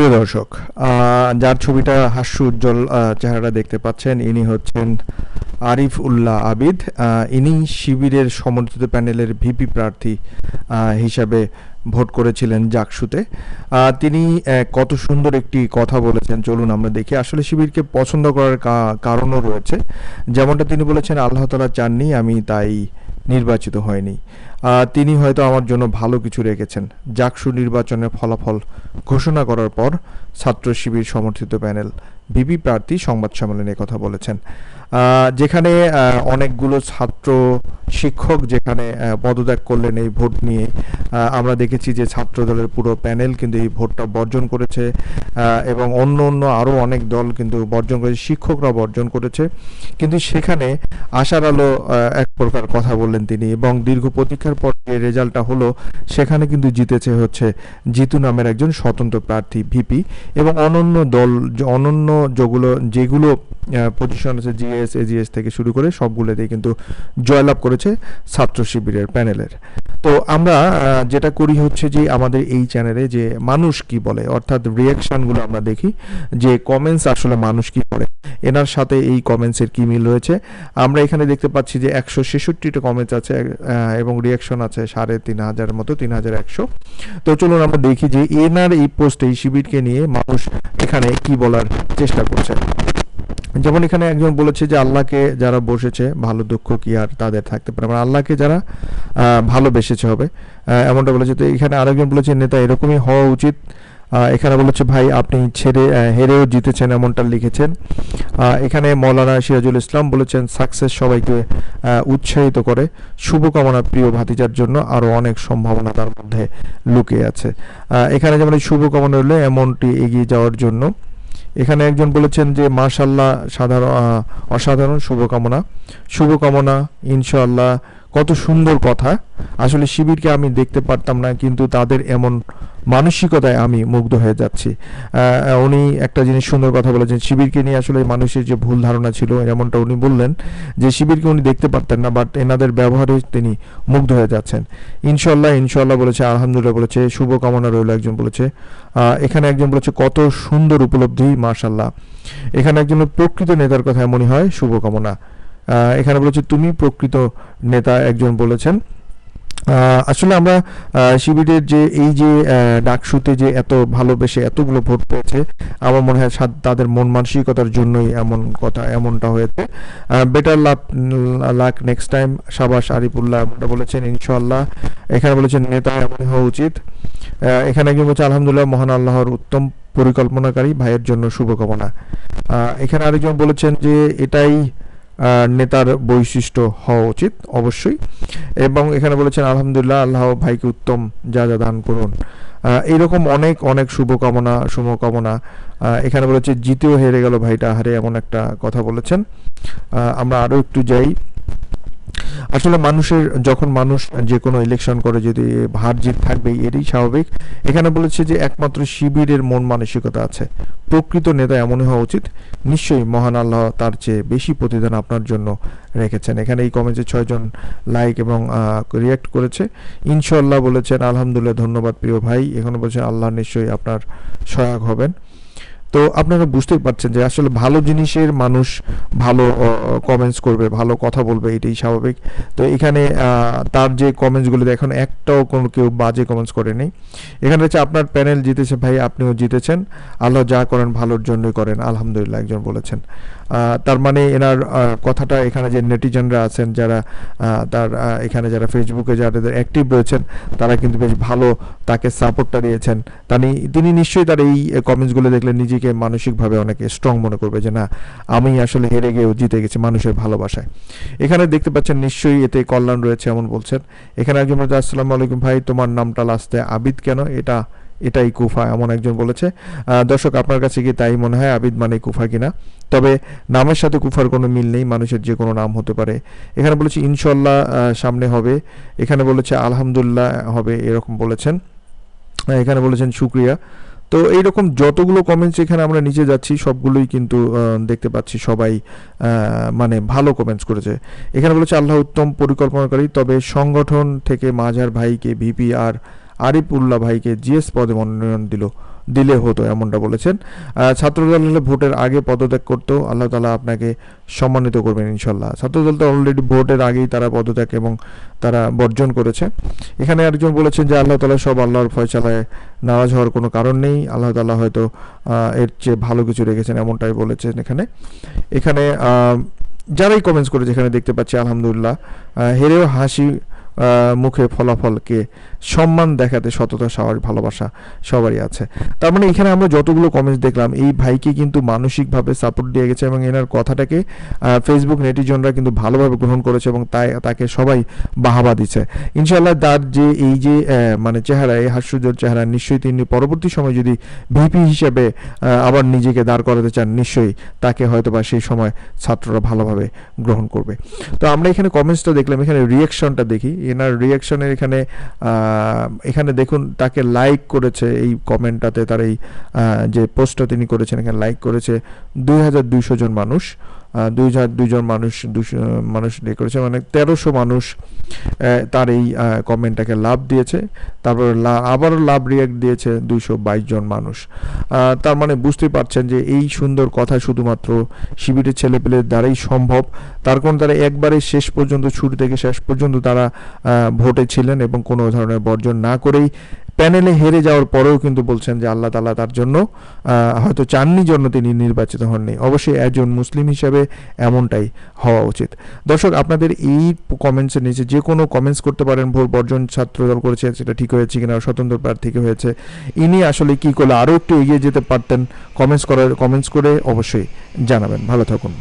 প্রিয় দর্শক যার ছবিটা হাস্য উজ্জ্বল চেহারাটা দেখতে পাচ্ছেন, ইনি হচ্ছেন আরিফ উল্লাহ আবিদ। ইনি শিবিরের সমর্থিত প্যানেলের ভিপি প্রার্থী হিসাবে ভোট করেছিলেন জাকসুতে। তিনি কত সুন্দর একটি কথা বলেছেন, চলুন আমরা দেখি। আসলে শিবিরকে পছন্দ করার কারণও রয়েছে। যেমনটা তিনি বলেছেন, আল্লাহ তালা চাননি, আমি তাই নির্বাচিত হয়নি। তিনি হয়তো আমার জন্য ভালো কিছু রেখেছেন। জাকসু নির্বাচনের ফলাফল ঘোষণা করার পর ছাত্র শিবির সমর্থিত প্যানেল বিপি প্রার্থী সংবাদ সম্মেলনে কথা বলেছেন। যেখানে অনেকগুলো ছাত্র শিক্ষক যেখানে পদত্যাগ করলেন এই ভোট নিয়ে। আমরা দেখেছি যে ছাত্র দলের পুরো প্যানেল কিন্তু এই ভোটটা বর্জন করেছে এবং অন্য অন্য আরও অনেক দল কিন্তু বর্জন করেছে শিক্ষকরা বর্জন করেছে। কিন্তু সেখানে আশার আলো এক প্রকার কথা বললেন তিনি, এবং দীর্ঘ প্রতীক্ষার পর যে রেজাল্টটা হলো, সেখানে কিন্তু জিতেছে হচ্ছে জিতু নামের একজন স্বতন্ত্র প্রার্থী, ভিপি, এবং অনন্য দল, অনন্য যেগুলো যেগুলো পজিশন আছে জিএস এজিএস থেকে শুরু করে সবগুলোতেই কিন্তু জয়লাভ করেছে ছাত্র শিবিরের প্যানেলের। তো আমরা যেটা করি হচ্ছে যে আমাদের এই চ্যানেলে যে মানুষ কি বলে, অর্থাৎ রিয়াকশনগুলো আমরা দেখি, যে কমেন্টস আসলে মানুষ কি করে এনার সাথে এই কমেন্টসের কি মিল রয়েছে। আমরা এখানে দেখতে পাচ্ছি যে একশো ছেষট্টিটা কমেন্টস আছে এবং রিয়াকশন আছে সাড়ে তিন হাজারের মতো, তিন হাজার একশো। তো চলুন আমরা দেখি যে এনার এই পোস্টে এই শিবিরকে নিয়ে মানুষ এখানে কি বলার চেষ্টা করছে। যেমন এখানে একজন বলেছে যে আল্লাহকে যারা বসেছে, ভালো, দুঃখ কি আর তাদের থাকতে পারে? মানে আল্লাহকে যারা ভালোবেসেছে হবে। এমনটা বলেছে। তো এখানে আরেকজন বলেছে, নেতা এরকমই হওয়া উচিত। এখানে বলেছে, ভাই, আপনি ছেড়ে হেরেও জিতেছেন, এমনটা লিখেছেন। এখানে মৌলানা সিরাজুল ইসলাম বলেছেন, সাকসেস সবাইকে উৎসাহিত করে। শুভকামনা প্রিয় ভাতিজার জন্য আরও অনেক সম্ভাবনা তার মধ্যে লুকিয়ে আছে। এখানে যেমন শুভকামনা রইলে, এমনটি এগিয়ে যাওয়ার জন্য এখানে একজন বলেছেন যে মাশাল্লাহ সাধারণ অসাধারণ শুভকামনা। শুভকামনা ইনশাআল্লাহ কত সুন্দর কথা। আসলে শিবিরকে আমি দেখতে পারতাম না, কিন্তু তাদের এমন মানসিকতায় আমি মুগ্ধ হয়ে যাচ্ছি। উনি একটা জিনিস সুন্দর কথা বলেছেন, শিবিরকে নিয়ে আসলে মানুষের যে ভুল ধারণা ছিল, যেমনটা উনি বললেন, যে শিবিরকে উনি দেখতে পারতেন না বাট এনাদের ব্যবহারে তিনি মুগ্ধ হয়ে যাচ্ছেন। ইনশাল্লাহ ইনশাল্লাহ বলেছে, আলহামদুলিল্লাহ বলেছে, শুভকামনা রইল একজন বলেছে। এখানে একজন বলেছে, কত সুন্দর উপলব্ধি মাশাল্লাহ এখানে একজন প্রকৃত নেতার কথা এমনই হয়, শুভকামনা। এখানে বলেছে, তুমি প্রকৃত নেতা, একজন বলেছেন। আসলে আমরা শিবিরের যে, এই যে ডাকসুতে যে এত ভালোবেসে এতগুলো ভোট পেয়েছে, আমার মনে হয় তাদের মন মানসিকতার জন্যই এমন কথা, এমনটা হয়েছে। Better love luck next time সাবাস আরিফুল্লাহ এমনটা বলেছেন ইনশাল্লাহ এখানে বলেছেন, নেতা এমন হওয়া উচিত। এখানে একজন বলছে, আলহামদুলিল্লাহ, মহান আল্লাহর উত্তম পরিকল্পনাকারী, ভাইয়ের জন্য শুভকামনা। এখানে আরেকজন বলেছেন যে, এটাই নেতার বৈশিষ্ট্য হওয়া উচিত, অবশ্যই। এবং এখানে বলেছেন, আলহামদুলিল্লাহ, আল্লাহ ভাইকে উত্তম, যা যা দান করুন। এইরকম অনেক অনেক শুভকামনা শুভকামনা। এখানে বলেছে, জিতেও হেরে গেল ভাইটা, হারে, এমন একটা কথা বলেছেন। আমরা আরও একটু যাই। আসলে মানুষের, যখন মানুষ যে কোনো ইলেকশন করে, যদি হার জিত থাকবে এটাই স্বাভাবিক। এখানে বলেছে যে একমাত্র শিবিরের মন মানসিকতা আছে। প্রকৃত নেতা এমনই হওয়া উচিত। নিশ্চয়ই মহান আল্লাহ তার চেয়ে বেশি প্রতিদান আপনার জন্য রেখেছেন। এখানে এই কমেন্টে ছয়জন লাইক এবং রিয়াক্ট করেছে। ইনশাল্লাহ বলেছেন, আলহামদুলিল্লাহ, ধন্যবাদ প্রিয় ভাই। এখানে বলছেন, আল্লাহ নিশ্চয়ই আপনার সহায়ক হবেন। তো আপনারা বুঝতেই পারছেন যে আসলে ভালো জিনিসের মানুষ ভালো কমেন্টস করবে, ভালো কথা বলবে, এটাই স্বাভাবিক। তো এখানে তার যে কমেন্টসগুলো এখন একটাও কোনো কেউ বাজে কমেন্টস করেনি এখানে হচ্ছে আপনার প্যানেল জিতেছে ভাই, আপনিও জিতেছেন। আল্লাহ যা করেন, ভালোর জন্যই করেন, আলহামদুলিল্লাহ, একজন বলেছেন। তার মানে এনার কথাটা এখানে যে নেটিজেনরা আছেন, যারা তার এখানে যারা ফেসবুকে যারা অ্যাক্টিভ রয়েছেন, তারা কিন্তু বেশ ভালো তাকে সাপোর্টটা দিয়েছেন। তানি নিশ্চয়ই তার এই কমেন্টসগুলো দেখলে নিজেকে মানসিকভাবে অনেক স্ট্রং মনে করবে যে, না, আমি আসলে হেরে গিয়েও জিতে গেছি মানুষের ভালোবাসায়। এখানে দেখতে পাচ্ছেন নিশ্চয়ই এতে কল্যাণ রয়েছে এমন বলছেন। এখানে একজন বলছে, আসসালামু আলাইকুম ভাই, তোমার নামটা লাস্টে আবিদ কেন? এটা, এটাই কুফা, এমন একজন বলেছে। দর্শক, আপনার কাছে কি তাই মনে হয় আবিদ মানে কুফা কিনা? তবে নামের সাথে কুফার কোনো মিল নেই, মানুষের যে কোনো নাম হতে পারে। এখানে বলেছে ইনশাল্লাহ সামনে হবে। এখানে বলেছে, আলহামদুলিল্লাহ, হবে, এরকম বলেছেন। এখানে বলেছেন, শুক্রিয়া। তো এইরকম যতগুলো কমেন্টস এখানে আমরা নিচে যাচ্ছি, সবগুলোই কিন্তু দেখতে পাচ্ছি সবাই মানে ভালো কমেন্টস করেছে। এখানে বলেছে, আল্লাহ উত্তম পরিকল্পনাকারী, তবে সংগঠন থেকে মাঝার ভাইকে ভিপি আর আরিফ উল্লাহ ভাইকে জিএস পদে মনোনয়ন দিল, দিলে হতো, এমনটা বলেছেন। ছাত্রদল হলে ভোটের আগে পদত্যাগ করতো, আল্লাহ তালা আপনাকে সম্মানিত করবেন ইনশাল্লাহ ছাত্রদল তো অলরেডি ভোটের আগেই তারা পদত্যাগ এবং তারা বর্জন করেছে। এখানে একজন বলেছেন যে আল্লাহ তালা সব আল্লাহর ফয়সালায় নারাজ হওয়ার কোনো কারণ নেই। আল্লাহ তালা হয়তো এর চেয়ে ভালো কিছু রেখেছেন এমনটাই বলেছেন এখানে। এখানে যারাই কমেন্টস করেছে এখানে দেখতে পাচ্ছি, আলহামদুলিল্লাহ হেরেও হাসি মুখে ফলাফলকে সম্মান দেখাতে সততা সবার ভালোবাসা সবারই আছে। তার মানে এখানে আমরা যতগুলো কমেন্টস দেখলাম, এই ভাইকে কিন্তু মানসিকভাবে সাপোর্ট দিয়ে গেছে এবং এনার কথাটাকে ফেসবুক নেটিজনরা কিন্তু ভালোভাবে গ্রহণ করেছে এবং তাই, তাকে সবাই বাহাবা দিচ্ছে। ইনশাল্লাহ তার যে এই যে মানে চেহারা, এই হাস্যজ্জ্বল চেহারা, নিশ্চয়ই তিনি পরবর্তী সময় যদি ভিপি হিসেবে আবার নিজেকে দাঁড় করাতে চান, নিশ্চয়ই তাকে হয়তো বা সেই সময় ছাত্ররা ভালোভাবে গ্রহণ করবে। তো আমরা এখানে কমেন্টসটা দেখলাম, এখানে রিয়াকশনটা দেখি। এনার রিয়াকশনের এখানে এখানে দেখুন তাকে লাইক করেছে এই কমেন্টটাতে তার এই যে পোস্টটা তিনি করেছেন, এখানে লাইক করেছে দুই হাজার দুইশো জন মানুষ। দুই হাজার দুইজন মানুষ, দুশো মানুষ ইয়ে করেছে। মানে তেরোশো মানুষ তার এই কমেন্টটাকে লাভ দিয়েছে। তারপর আবারও লাভ রিয়াক্ট দিয়েছে দুইশো বাইশ জন মানুষ। তার মানে বুঝতেই পারছেন যে এই সুন্দর কথা শুধুমাত্র শিবিরের ছেলেপেলের দ্বারাই সম্ভব। তার কারণ তারা একবারে শেষ পর্যন্ত, শুরু থেকে শেষ পর্যন্ত তারা ভোটে ছিলেন এবং কোনো ধরনের বর্জন না করেই প্যানেলে হেরে যাওয়ার পরেও কিন্তু বলছেন যে আল্লাহ তালা তার জন্য হয়তো চাননি জন্য তিনি নির্বাচিত হননি। অবশ্যই একজন মুসলিম হিসেবে এমনটাই হওয়া উচিত। দর্শক, আপনাদের এই কমেন্টসের নিচে যে কোনো কমেন্টস করতে পারেন। ভোট বর্জন ছাত্রদল করেছে, সেটা ঠিক হয়েছে কিনা, স্বতন্ত্র প্রার্থী হয়েছে, ইনি আসলে কি করলে আরও একটু এগিয়ে যেতে পারতেন? কমেন্টস করার কমেন্টস করে অবশ্যই জানাবেন। ভালো থাকুন।